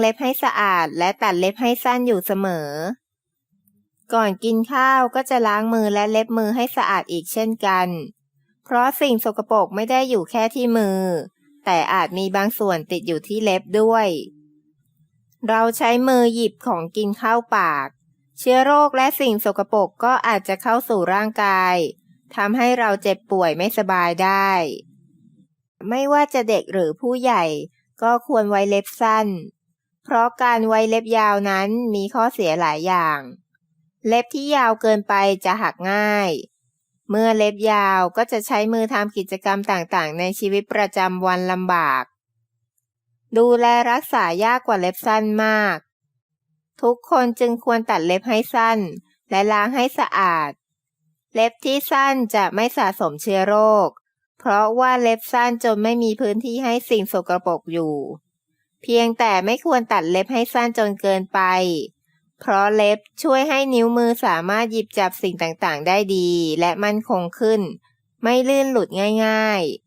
เล็บให้สะอาดและตัดเล็บให้สั้นอยู่เสมอ ก่อนกินข้าวก็จะล้างมือและเล็บมือให้สะอาดอีกเช่นกัน เพราะสิ่งสกปรกไม่ได้อยู่แค่ที่มือ แต่อาจมีบางส่วนติดอยู่ที่เล็บด้วย เราใช้มือหยิบของกินเข้าปาก เชื้อโรคและสิ่งสกปรกก็อาจจะเข้าสู่ร่างกายทำให้เราเจ็บป่วยไม่สบายได้ ไม่ว่าจะเด็กหรือผู้ใหญ่ก็ควรไว้เล็บสั้น เพราะการไว้เล็บยาวนั้นมีข้อเสียหลายอย่าง เล็บที่ยาวเกินไปจะหักง่าย เมื่อเล็บยาวก็จะใช้มือทำกิจกรรมต่างๆ ในชีวิตประจำวันลำบาก ดูแลรักษายากกว่าเล็บสั้นมาก ทุกคนจึงควรตัดเล็บให้สั้น และล้างให้สะอาด เล็บที่สั้นจะไม่สะสมเชื้อโรค เพราะว่าเล็บสั้นจนไม่มีพื้นที่ให้สิ่งสกปรกอยู่ เพียงแต่ไม่ควรตัดเล็บให้สั้นจนเกินไป เพราะเล็บช่วยให้นิ้วมือสามารถหยิบจับสิ่งต่างๆ ได้ดี และมั่นคงขึ้น ไม่ลื่นหลุดง่ายๆ